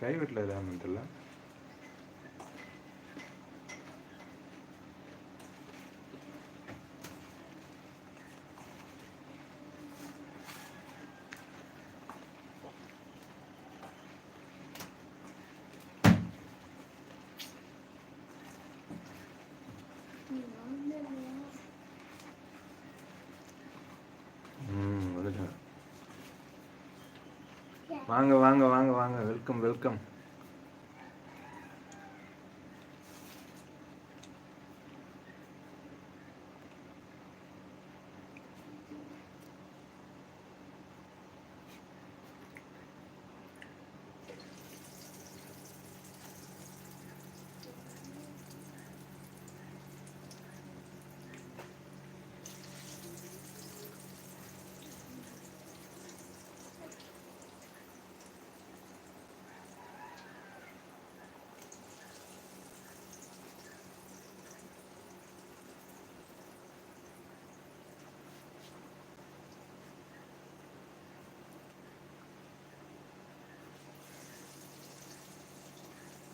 ப்ரைவேட்டில் எதாவது தெரியல ம் வந்துட்டேன் வாங்க வாங்க வாங்க வாங்க. Welcome welcome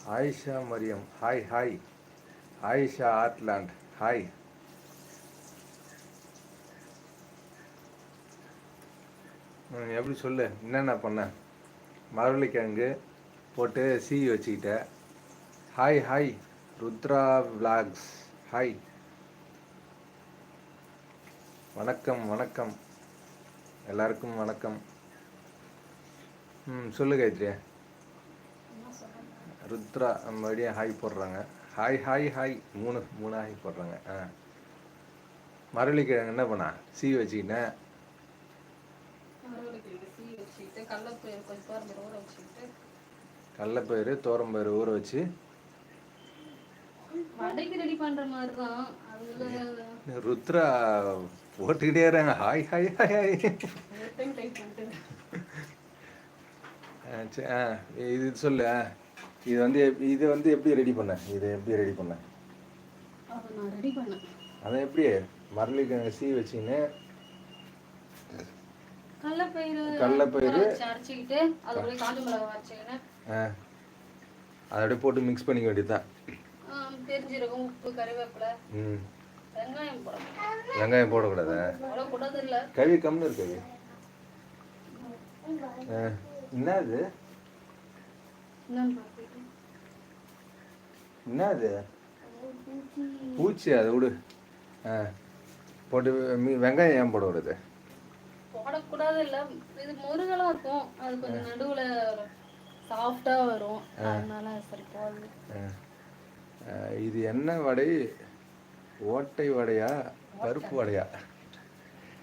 Ayesha Mariyam. Hi hi. Ayesha Artland hi. ம், எப்படி சொல்லு? என்னென்ன பண்ண? மரவள்ளிக்கிழங்கு போட்டு சீ வச்சுக்கிட்ட. Hi hi. Rudra vlogs hi. வணக்கம் வணக்கம். எல்லாருக்கும் வணக்கம். ம் சொல்லு கைத்ரியா ருத்ரா மறுபடியும் ஹாய் போடுறாங்க. ஹாய் ஹாய் ஹாய் மூணு மூணு ஹாய் போடுறாங்க. ஆ. மரவள்ளிக்கிழங்கு என்ன பண்ணா? சீ வச்சுக்கிட்டேன் கடலப்பயிறு தோரம்பயிறு ஊற வச்சு. ருத்ரா போட்டுக்கிட்டே இருக்காங்க. ஹாய் ஹாய் ஹாய் ஹாய் இது சொல்லு. இது வந்து இது வந்து எப்படி ரெடி பண்ண? இது எப்படி ரெடி பண்ண? அதை அதை எப்படி? மரவள்ளிக்கிழங்கு சீ வச்சுக்கின்னு. கடலப்பயிறு கடலைப்பயிறு. அரைச்சிக்கிட்டு அது காஞ்ச மிளகாய் அதை அப்படியே போட்டு மிக்ஸ் பண்ணிக்க வேண்டியதுதான். பெருஞ்சீரகம் உப்பு கறிவேப்பிலை ம். வெங்காயம் போடணும். வெங்காயம் போடக்கூடாதா? அவ்வளோ கூடாது இல்லை. கவி கம்னு இருக்கு கவி ஆ, பார்த்துட்டு என்னது? பூச்சி அதை விடு. ஆ போட்டு வெங்காயம் ஏன் போடக்கூடாது போடக்கூடாது இல்லை இது முருகலாக இருக்கும். அது கொஞ்சம் நடுவில் சாஃப்டாக வரும். அதனால சரி. ஆ, இது என்ன வடை? ஓட்டை வடையா? பருப்பு வடையா?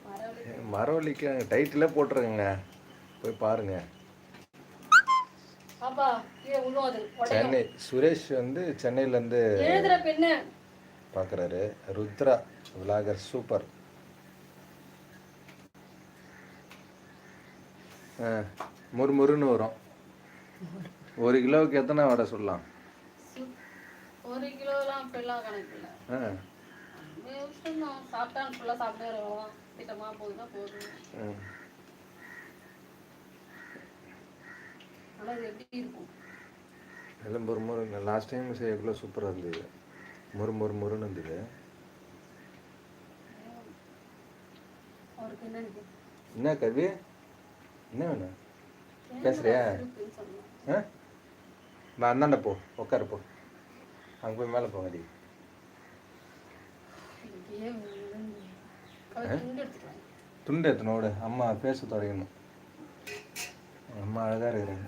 மரவள்ளி. மரவள்ளிக்கு டைட்டிலே போட்டுருங்க போய் பாருங்க. பாப்பா சென்னை சுரேஷ் வந்து சென்னையிலேருந்து பார்க்குறாரு. Rudra vlogger super. முறுமுறுன்னு வரும். ஒரு கிலோவுக்கு எத்தனை வடை சொல்லலாம்? ஒரு கிலோலாம் அப்படிலாம் கணக்கு இல்லை. சாப்பிட்டான்னு ஃபுல்லாக சாப்பிட்டே வருவோம் திட்டமாக போகுதுன்னா போகுது ம். ஆனால் இது எப்படி இருக்கும்? எல்லாம் முறு முறு. லாஸ்ட் டைம் செய்யக்குள்ள சூப்பராக இருந்தது. முறு முறு முறுன்னு இருந்தது. என்ன கவி என்ன வேணும்? பேசுறியா? சொல்லலாம் ஆ? அந்தாண்ட போ. உட்காரு போ. அங்கே போய் மேலே போங்க டி துண்டு எத்தனோடு அம்மா பேச தொடங்கணும். அம்மா அழகா இருக்கிறாங்க.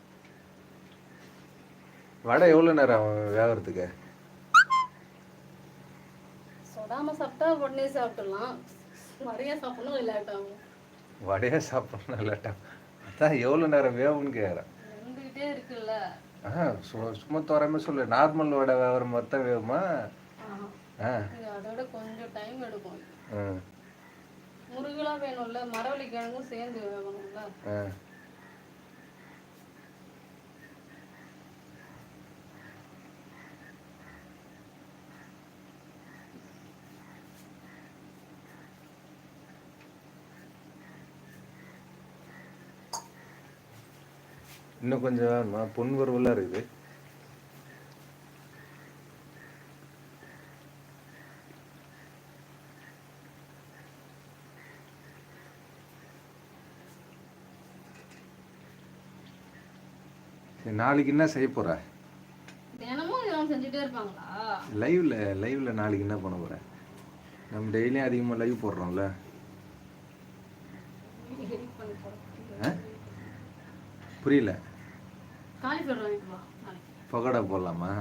வடை எவ்வளோ நேரம் ஆகும் வேகிறதுக்கு? சொடாம சாப்பிட்டா உடனே சாப்பிடலாம். நிறைய சாப்பிடணும் லேட் ஆகும். வடையே சாப்பிடணும் இல்லாட்டா அதான் எவ்வளோ நேரம் வேகும்னு கேட்குறேன் இருந்துகிட்டே இருக்குல்ல. ஆ சும்மா தோறாம சொல்லு. நார்மல் வடை வேகிற மாதிரி தான் வேகுமா. ஆ. அதோட கொஞ்சம் டைம் எடுக்கும். ம் முருகலா வேணும்ல. மரவள்ளி கிழங்கும் சேர்ந்து வேகணும்ல. இன்னும் கொஞ்சம் வேணுமா பொன் வறுவலாக இருக்குது. நாளைக்கு என்ன செய்ய போற? லைவ்ல லைவ்ல நாளைக்கு என்ன பண்ண போற? நம்ம டெய்லியும் அதிகமாக லைவ் போடுறோம்ல? புரியல. காலிஃப்ளவர் வாங்கிட்டு வா நாளைக்கு. பகோடா போடலாமா?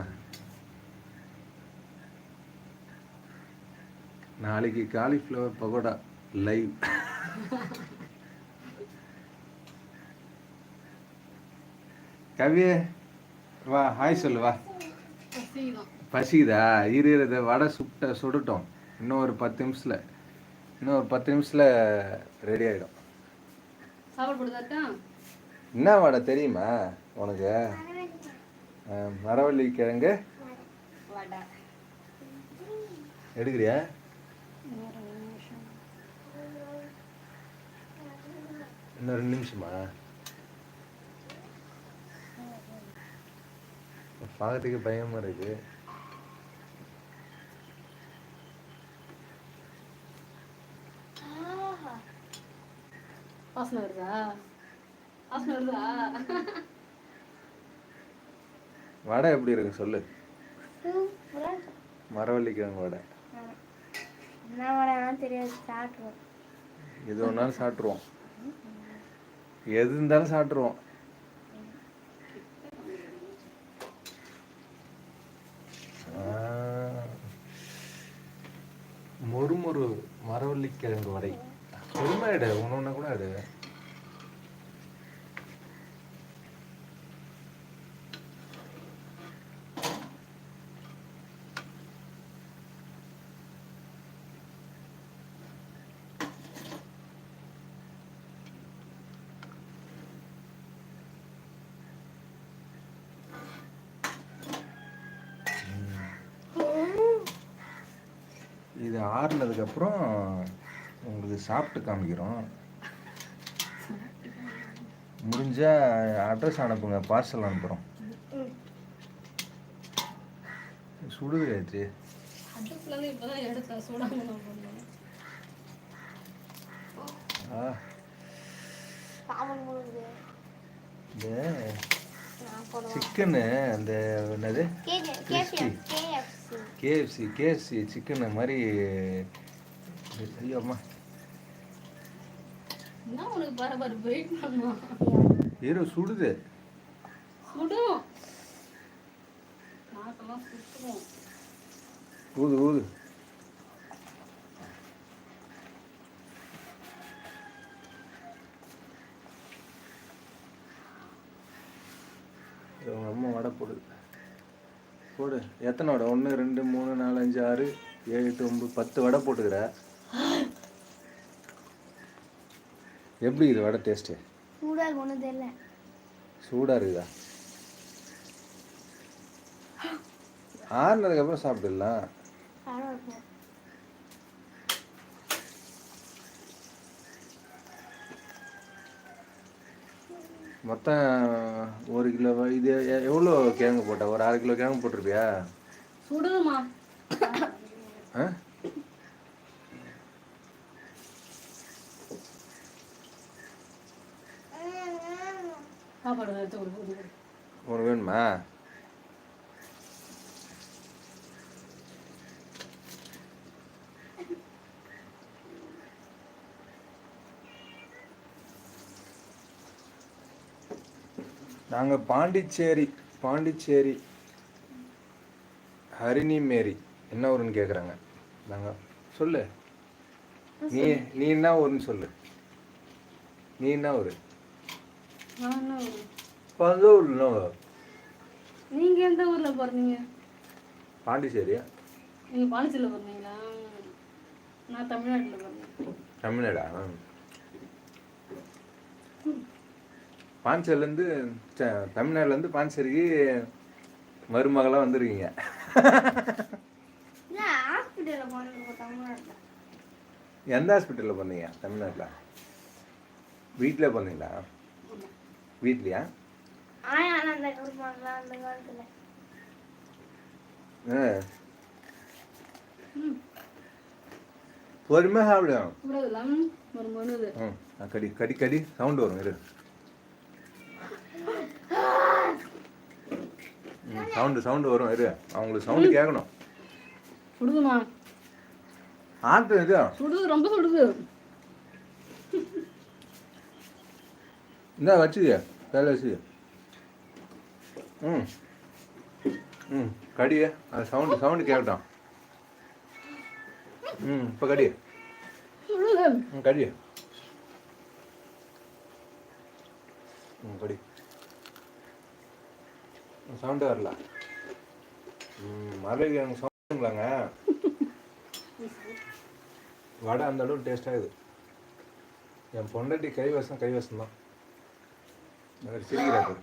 நாளைக்கு காலிஃப்ளவர் பகோடா லைவ். கவியே வா ஹாய் சொல்லு வா. பசிக்குதா? இரு இதை வடை சுட்ட சுடட்டும். இன்னும் ஒரு பத்து நிமிஷத்தில். இன்னும் ஒரு பத்து நிமிஷத்தில் ரெடி ஆகிடும் என்ன வடை தெரியுமா? உனக்கு? மரவள்ளி கிழங்கு. எடுக்கிறியா? இன்னும் ரெண்டு நிமிஷமா? பார்க்கறதுக்கு பயமா இருக்கு. வாசனை வருதா? வாசனை வருதா? வடை எப்படி இருக்கு சொல்லு? சூப்பரா மரவள்ளி கிழங்கு வடை எது வேணாலும் சாப்பிட்ருவோம் எது இருந்தாலும் சாப்பிட்ருவோம் மொறுமொறு மரவள்ளி கிழங்கு வடை. பொறுமை எடு ஒன்று ஒன்று கூட எடு ஆறுனதுக்கப்புறம் உங்களுக்கு சாப்பிட்டு காமிக்கிறோம். முடிஞ்சா அட்ரஸ் அனுப்புங்க பார்சல் அனுப்புகிறோம் நான் போடுவேன் சிக்கனு அந்த என்னது? கேஎஃப்சி கேஎஃப்சி சிக்கனு மாதிரி ஐயோ அம்மா என்ன உனக்கு பாரு பாரு வெயிட் பண்ணுமா ஏரோ சுடுது. ஊது ஊது. அம்மா வடை போடுது. போடு. எத்தனை வடை ஒன்று ரெண்டு மூணு நாலு அஞ்சு ஆறு ஏழு எட்டு ஒம்பது பத்து வடை போட்டுக்கிற. எப்படி இது வடை டேஸ்ட்டு சூடாக ஒன்றும் தெரியல. சூடாக இருக்குதா? ஆறுனதுக்கப்புறம் சாப்பிடலாம் மொத்தம் ஒரு கிலோ இது எவ்வளோ கிழங்கு போட்ட? ஒரு அரை கிலோ கிழங்கு போட்டிருப்பியா? சுடுமா. சாப்பாடு உனக்கு வேணுமா? நாங்கள் பாண்டிச்சேரி பாண்டிச்சேரி ஹரிணி மேரி என்ன ஊருன்னு கேட்குறாங்க நாங்கள் சொல்லு. நீ நீ என்ன ஊருன்னு சொல்லு. நீ என்ன ஊரு? நான் என்ன ஊரு? பந்தூர் என்ன ஊரு? நீங்க எந்த ஊர்ல பிறந்தீங்க? பாண்டிச்சேரியா? நீங்க பாண்டிச்சேரியில் பிறந்தீங்களா? நான் தமிழ்நாட்டுல பிறந்தேன். தமிழ்நாடா? பாண்டிச்சேரிலேருந்து தமிழ்நாடுலேருந்து பாண்டிச்சேரிக்கு மருமகளாக வந்திருக்கீங்க. எந்த ஹாஸ்பிட்டலில் பண்ணீங்க தமிழ்நாட்டில்? வீட்டில் பண்ணீங்களா வீட்லையா? பொறுமையாக சாப்பிடும் கூடாதுல ஒரு மனுது ம். ஆ, கடி கடி கடி சவுண்டு வரும் இரு. சவுண்டு சவுண்டு வரும் இரு. அவங்களுக்கு சவுண்டு கேட்கணும் சுடுதுமா. ஆட்டம் இது. சுடுது ரொம்ப சுடுது. இந்தா வச்சுக்க. வேலை வச்சுக்க. ம் ம் கடிய. அது சவுண்டு சவுண்டு கேட்கட்டும் ம் இப்போ கடி சுடுது. ம் கடி ம் கடி. சவுண்டு வரல. ம் மறுபடியும் எனக்கு சவுண்டுங்களாங்க? வடை அந்த அளவுக்கு டேஸ்டாகுது என் பொண்டாட்டி கைவசம் கைவசம் தான் அவர் சிரிக்கிறாரு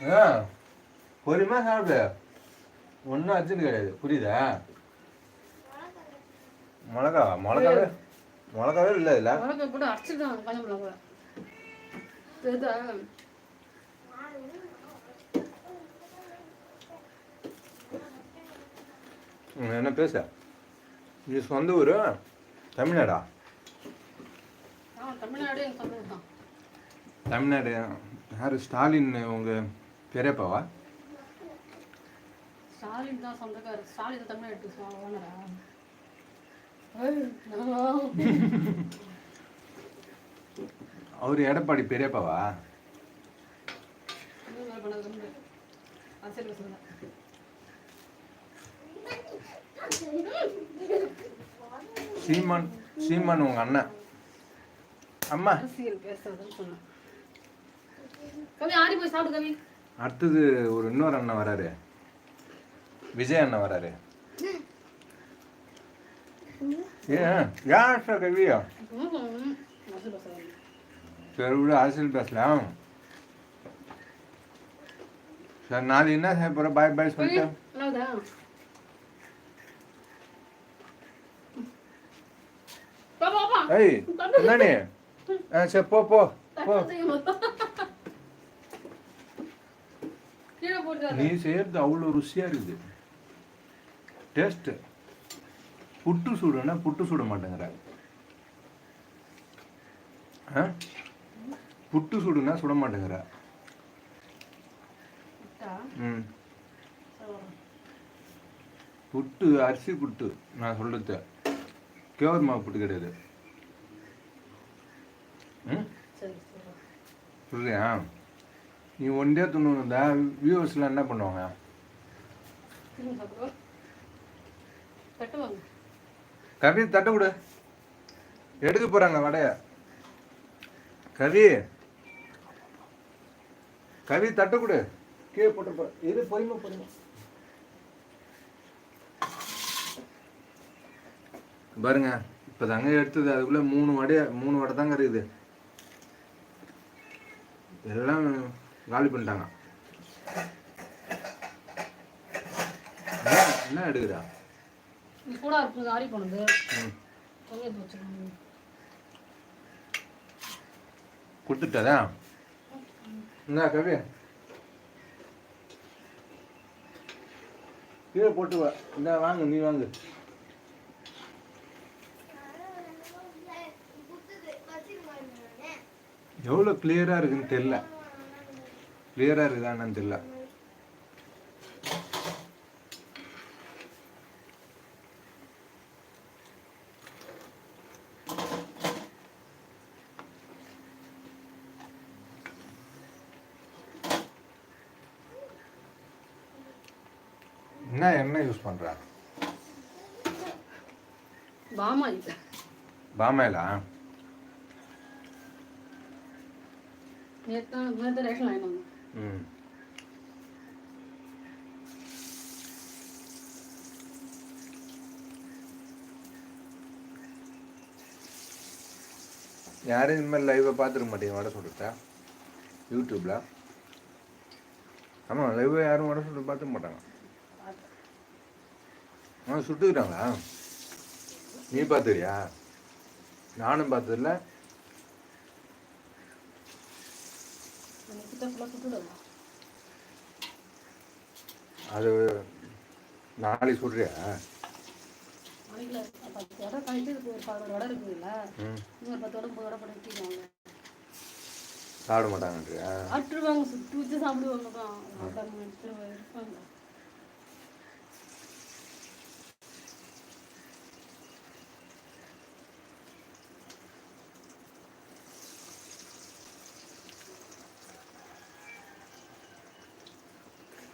ஆ பொறுமையாக சாப்பிடு. ஒன்றும் அர்ஜென்ட் கிடையாது. புரியுதா? மிளகா மிளகாவே மிளகாவே இல்லை இல்லை உனக்கு கூட அடிச்சுட்டான் காஞ்சம்பளம் கூட தெரியுதா ம், என்ன பேச? இது சொந்த ஊர்? தமிழ்நாடா? தமிழ்நாடு யார்? ஸ்டாலின் உங்கள் பெரியப்பாவா? ஸ்டாலின் தான் சொந்தக்காரர். ஸ்டாலின் தமிழ்நாட்டு ஓனரா? அவர் எடப்பாடி பெரியப்பாவா? சீமான் சீமான் உங்க அண்ணன். அம்மா. அடுத்தது ஒரு இன்னொரு அண்ணன் வராரு. விஜய் அண்ணன் வராரு. ஏன்? ஏன் கவியா? சரி விட அரசியல் பேசலாம். சார் நாளைக்கு என்ன செய்ய போகிற பாய் பாய் சொல்லிட்டேன் ஏய் என்னடி ஆ சரி போ போ போ. நீ செய்யறது அவ்வளோ ருசியாக இருக்குது. டேஸ்ட்டு புட்டு சுடுன்னா புட்டு சுட மாட்டேங்கிற ஆ? புட்டு சுடுனா சுட மாட்டேங்கிற ம். புட்டு அரிசி புட்டு நான் சொல்றது. கேவர் மாவு புட்டு கிடையாது. ம்? சொல்றியா? நீ ஒன்றே துணுந்தா வியூவர்ஸ்லாம் என்ன பண்ணுவாங்க? கவி தட்ட எடுக்க போறாங்க வடைய. கவி கவி தட்ட கொடு. கீழே போட்டு போ. இது பொறுமை பொறுமை பாருங்க இப்போ தாங்க எடுத்தது. அதுக்குள்ள மூணு வடைய மூணு வடை தாங்க இருக்குது எல்லாம் காலி பண்ணிட்டாங்க. என்ன- நீ கூட இருக்குது ஆடி போனது. என்ன கவி. கீழே போட்டு வா. இந்த வாங்க நீ வாங்க. எவ்வளோ கிளியராக இருக்குன்னு தெரில கிளியராக இருக்குதான்னு தெரில என்ன எண்ணெய் யூஸ் பண்ணுறா பாமா இல்லை பாமேலா நேற்று நேற்று ரேஷன் வாங்கிட்டு வந்தோம். ம். யாரும் இந்த மாதிரி லைவை பார்த்துருக்க மாட்டீங்க வட சொல்லிட்டா யூடியூப்பில் ஆமாம் லைவை யாரும் வட சொல்லி பார்த்துக்க மாட்டாங்க. ஆ சுட்டுக்கிறாங்களா நீ பார்த்துறியா நானும் பார்த்ததில்ல அது நாளைக்கு சுடுறியா பத்து இடம் இதுக்கு ஒரு பதினோரு இடம் இருக்குதுல்ல ம் இன்னொரு பத்து இடம் முப்பது இடம் சாப்பிட மாட்டாங்கன்றியா சாப்பிட்டுருவாங்க சுட்டு வச்சு சாப்பிடுவாங்க தான் இருப்பாங்க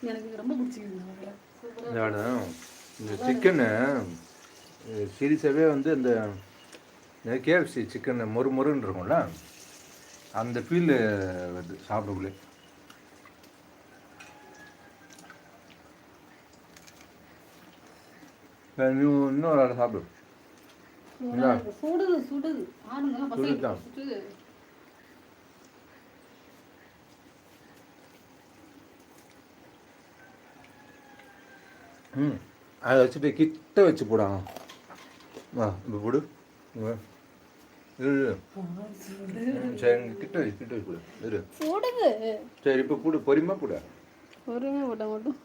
எனக்கு ரொம்ப பிடிச்சிருக்கு இந்த சிக்கனு சீரியஸாகவே வந்து இந்த கேஎஃப்சி சிக்கன் மொறு மொறுன்னு இருக்கும்ல அந்த ஃபீல் வருது சாப்பிடக்குள்ளே. நீ இன்னொரு ஆளை சாப்பிடு. சுடுது சுடுது. ஆடுங்கெல்லாம் சுடுதா? பசங்க சுடுது ம். அதை வச்சுட்டு கிட்ட வச்சு போடாங்க வா இப்போ போடு. சரி கிட்ட வச்சு கிட்ட வச்சு போடு. இரு. சரி இப்போ போடு. பொறுமையாக போடு. பொறுமையாக போட்டா மட்டும்.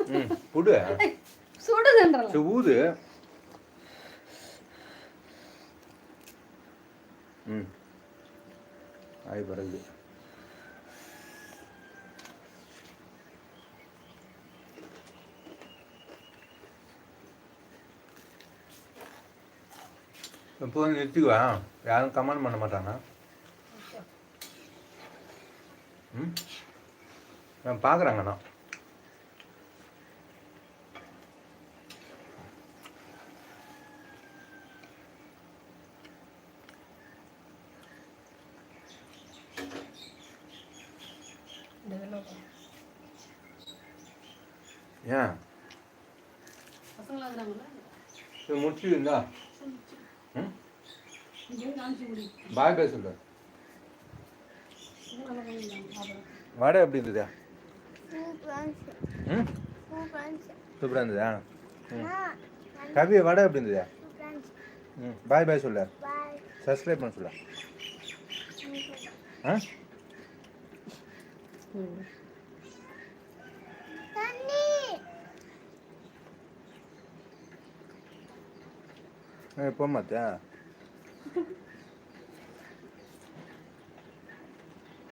ம் போடு. சரி ஊது. ம். ஆய் பறகுது இப்போ நிறுத்திக்குவா? யாரும் கமெண்ட் பண்ண மாட்டாங்க ம்? நான் பார்க்குறாங்கண்ணா ஏன்? முடிச்சு இருந்தா? பாய் பேச சொல்லு வடை. எப்படி இருந்ததா? சூப்பராக இருந்ததா? ம். ஆ, கவி வடை எப்படி இருந்ததா? ம் பாய் பாய் சொல்லு. பாய். சப்ஸ்கிரைப் பண்ண சொல்ல. ஆ? போக மாத்தியா